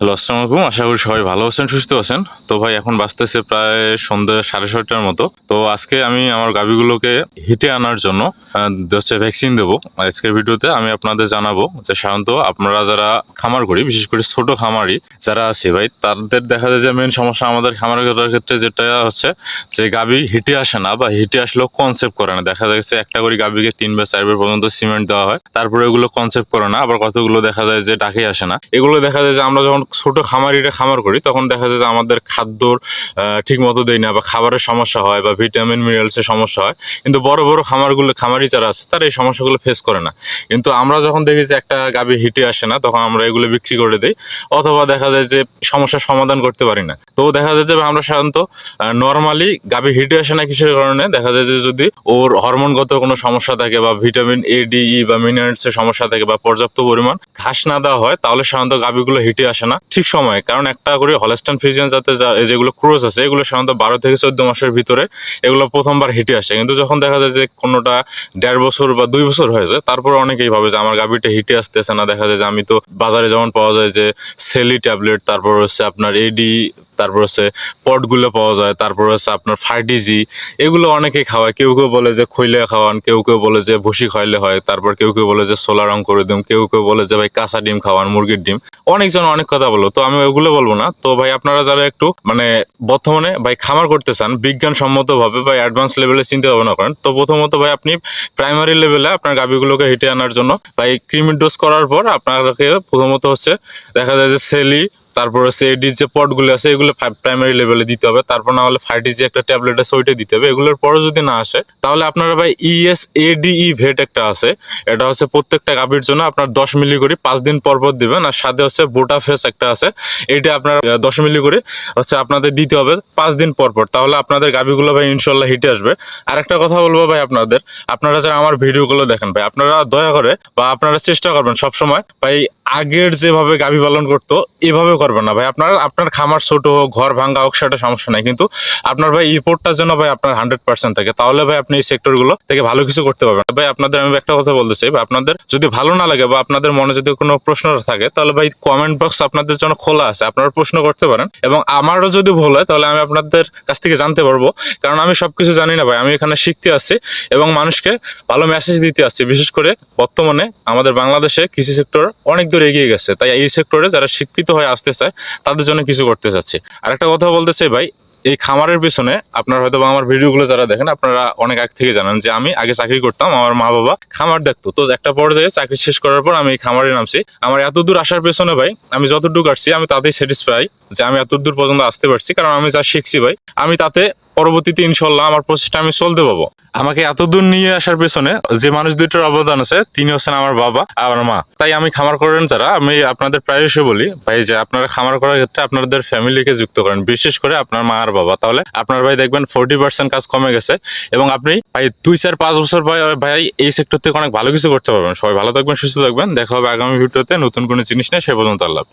Hello, আসসালামু আলাইকুম। আশা করি সবাই ভালো আছেন, সুস্থ আছেন। তো ভাই, এখন বাঁচতেছে প্রায় সন্ধ্যে সাড়ে ছয়টার মতো। তো আজকে আমি আমার গাভিগুলোকে হিটে আনার জন্য হচ্ছে ভ্যাকসিন দেবো। আজকের ভিডিওতে আমি আপনাদের জানাব যে সাধারণত আপনারা যারা খামার করি, বিশেষ করে ছোট খামারি যারা আছে ভাই, তাদের দেখা যায় যে মেন সমস্যা আমাদের খামার করার ক্ষেত্রে যেটা হচ্ছে যে গাভি হিটে আসে না বা হিটে আসলেও কনসেপ্ট করে না। দেখা যাচ্ছে একটা করে গাভিকে তিন বা চারবার পর্যন্ত সিমেন্ট দেওয়া হয়, তারপরে এগুলো কনসেপ্ট করে না, আবার কতগুলো দেখা যায় যে ডাকে আসে না। এগুলো দেখা যায় যে আমরা যখন ছোট খামারিরা খামার করি, তখন দেখা যায় যে আমাদের খাদ্যর ঠিক মতো দেয় না বা খাবারের সমস্যা হয় বা ভিটামিন, মিনারেলসের সমস্যা হয়। কিন্তু বড় বড় খামারগুলো, খামারি যারা আছে, তারা এই সমস্যাগুলো ফেস করে না। কিন্তু আমরা যখন দেখি যে একটা গাভি হিটে আসে না, তখন আমরা এগুলো বিক্রি করে দিই। অথবা দেখা যায় যে সমস্যার সমাধান করতে পারি না। তো দেখা যায় যে আমরা সাধারণত নর্মালি গাভি হিটে আসে না কিসের কারণে, দেখা যায় যে যদি ওর হরমোনগত কোনো সমস্যা থাকে বা ভিটামিন এ ডি ই বা মিনারেলস এর সমস্যা থাকে বা পর্যাপ্ত পরিমাণ ঘাস না দেওয়া হয়, তাহলে সাধারণত গাভিগুলো হিটে আসে না। ঠিক সময়, কারণ একটা করে হলস্টান ফ্রিজিয়ান যাতে যেগুলো ক্রোজ আছে, এগুলো সাধারণত বারো থেকে চোদ্দ মাসের ভিতরে এগুলো প্রথমবার হিটে আসে। কিন্তু যখন দেখা যায় যে কোনোটা দেড় বছর বা দুই বছর হয়ে যায়, তারপর অনেকেই ভাবে যে আমার গাভিটা হিটে আসতেছে না। দেখা যায় যে আমি তো বাজারে যেমন পাওয়া যায় যে সেলি ট্যাবলেট তারপর হচ্ছে আপনার এডি তারপর হচ্ছে পটগুলো পাওয়া যায়, তারপর হচ্ছে আপনার ফার্টিজি এগুলো অনেকেই খাওয়ায়। কেউ কেউ বলে যে খৈলে খাওয়ান, কেউ কেউ বলে যে ভুসি খাইলে হয়, তারপর কেউ কেউ বলে যে সোলা রং করে দিম, কেউ কেউ বলে যে ভাই কাঁচা ডিম খাওয়ান, মুরগির ডিম। অনেকজন অনেক কথা বলো, তো আমি ওগুলো বলব না। তো ভাই আপনারা যারা একটু মানে বর্তমানে ভাই খামার করতে চান বিজ্ঞানসম্মত ভাবে বা অ্যাডভান্স লেভেলে চিন্তা ভাবনা করেন, তো প্রথমত ভাই আপনি প্রাইমারি লেভেলে আপনার গাভিগুলোকে হিটে আনার জন্য ভাই ক্রিমির ডোজ করার পর আপনাকে প্রথমত হচ্ছে দেখা যায় যে সেলি তারপর হচ্ছে এডির যে পটগুলো আছে, এগুলো প্রাইমারি লেভেলে দিতে হবে। তারপর না হলে ফাইটি যে একটা ট্যাবলেট আছে, ওইটা দিতে হবে। এগুলোর পরে যদি না আসে, তাহলে আপনারা ভাই ইএস এডিই ভেট একটা আছে। এটা হচ্ছে প্রত্যেকটা গাভীর জন্য আপনার দশ মিলি করে পাঁচ দিন পর পর দিবেন। আর সাথে হচ্ছে বোটা ফেস একটা আছে, এইটা আপনার দশ মিলি করে হচ্ছে আপনাদের দিতে হবে পাঁচ দিন পর পর। তাহলে আপনাদের গাভীগুলো ভাই ইনশাল্লাহ হিটে আসবে। আর একটা কথা বলব ভাই আপনাদের, আপনারা যারা আমার ভিডিওগুলো দেখেন ভাই, আপনারা দয়া করে বা আপনারা চেষ্টা করবেন সবসময় ভাই আগের যেভাবে গাভী পালন করতো এভাবে করবেন না ভাই। আপনার আপনার খামার ছোট হোক, ঘর ভাঙ্গা হোক, সেটা সমস্যা নাই। কিন্তু আপনার ভাই রিপোর্টটা যেন ভাই আপনার হান্ড্রেড পার্সেন্ট থাকে, তাহলে ভাই আপনি এই সেক্টরগুলো থেকে ভালো কিছু করতে পারবেন ভাই, আপনাদের আমি একটা কথা বলতে চাই আপনাদের যদি ভালো না লাগে বা আপনাদের মনে যদি কোনো প্রশ্ন থাকে, তাহলে ভাই কমেন্ট বক্স আপনাদের জন্য খোলা আছে। আপনারা প্রশ্ন করতে পারেন এবং আমারও যদি ভুল হয়, তাহলে আমি আপনাদের কাছ থেকে জানতে পারব। কারণ আমি সবকিছু জানি না ভাই, আমি এখানে শিখতে আসছি এবং মানুষকে ভালো মেসেজ দিতে আসছি। বিশেষ করে বর্তমানে আমাদের বাংলাদেশে কৃষি সেক্টর অনেক দূর এগিয়ে গেছে। তাই এই সেক্টরে যারা শিক্ষিত হয়ে আসতে চায় তাদের জন্য কিছু করতে চাচ্ছি। আর একটা কথা বলতে চাই ভাই, এই খামারের পেছনে আপনার হয়তো আমার ভিডিওগুলো যারা দেখেন, আপনারা অনেক আগে থেকে জানেন যে আমি আগে চাকরি করতাম, আমার মা বাবা খামার দেখতো। তো একটা পর্যায়ে চাকরি শেষ করার পর আমি এই খামারে নামছি। আমার এত দূর আসার পেছনে ভাই, আমি যতটুকু আসছি, আমি তাতেই স্যাটিসফাই যে আমি এত দূর পর্যন্ত আসতে পারছি। কারণ আমি যা শিখছি ভাই, আমি তাতে পরবর্তীতে ইনশাল্লাহ আমার প্রচেষ্টা আমি চলতে পাবো। আমাকে এতদূর নিয়ে আসার পেছনে যে মানুষ দুইটার অবদান আছে, তিনি হচ্ছেন আমার বাবা আমার মা। তাই আমি খামার করেন যারা, আমি আপনাদের প্রায়শই বলি, ভাই যে আপনারা খামার করার ক্ষেত্রে আপনাদের ফ্যামিলিকে যুক্ত করেন, বিশেষ করে আপনার মা আর বাবা। তাহলে আপনার ভাই দেখবেন ফোর্টি পার্সেন্ট কাজ কমে গেছে এবং আপনি ভাই দুই চার পাঁচ বছর ভাই ভাই এই সেক্টর থেকে অনেক ভালো কিছু করতে পারবেন। সবাই ভালো থাকবেন, সুস্থ থাকবেন। দেখা হবে আগামী ভিডিওতে নতুন কোনো জিনিস নেই সে পর্যন্ত আল্লাহ